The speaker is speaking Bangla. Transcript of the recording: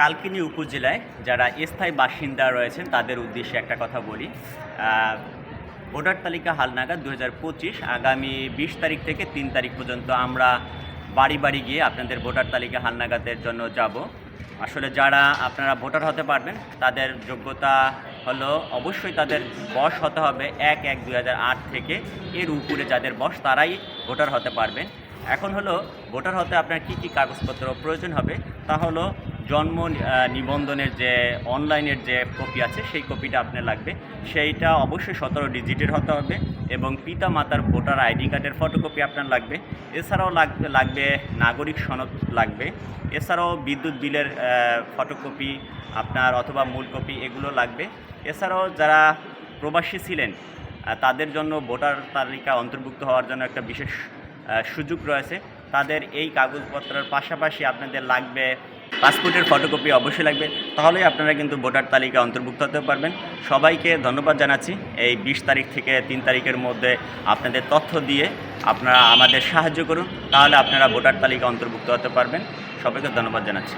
কালকিনি উপজেলায় যারা স্থায়ী বাসিন্দা রয়েছেন, তাদের উদ্দেশ্যে একটা কথা বলি। ভোটার তালিকা হালনাগাদ দু হাজার পঁচিশ। আগামী বিশ তারিখ থেকে তিন তারিখ পর্যন্ত আমরা বাড়ি বাড়ি গিয়ে আপনাদের ভোটার তালিকা হালনাগাদের জন্য যাব। আসলে যারা আপনারা ভোটার হতে পারবেন, তাদের যোগ্যতা হলো অবশ্যই তাদের বয়স হতে হবে এক এক দুই থেকে। এর উপরে যাদের বয়স তারাই ভোটার হতে পারবেন। এখন হলো ভোটার হতে আপনার কি কি কাগজপত্র প্রয়োজন হবে, তা হলো জন্ম নিবন্ধনের যে অনলাইনের যে কপি আছে, সেই কপিটা আপনার লাগবে। সেইটা অবশ্যই সতেরো ডিজিটের হতে হবে এবং পিতা মাতার ভোটার আইডি কার্ডের ফটোকপি আপনার লাগবে। এছাড়াও লাগবে লাগবে নাগরিক সনদ লাগবে। এছাড়াও বিদ্যুৎ বিলের ফটোকপি আপনার অথবা মূল কপি এগুলো লাগবে। এছাড়াও যারা প্রবাসী ছিলেন তাদের জন্য ভোটার তালিকা অন্তর্ভুক্ত হওয়ার জন্য একটা বিশেষ সুযোগ রয়েছে। তাদের এই কাগজপত্রের পাশাপাশি আপনাদের লাগবে পাসপোর্টের ফটোকপি অবশ্যই লাগবে। তাহলেই আপনারা কিন্তু ভোটার তালিকা অন্তর্ভুক্ত হতে পারবেন। সবাইকে ধন্যবাদ জানাচ্ছি। এই বিশ তারিখ থেকে তিন তারিখের মধ্যে আপনাদের তথ্য দিয়ে আপনারা আমাদের সাহায্য করুন। তাহলে আপনারা ভোটার তালিকা অন্তর্ভুক্ত হতে পারবেন। সবাইকে ধন্যবাদ জানাচ্ছি।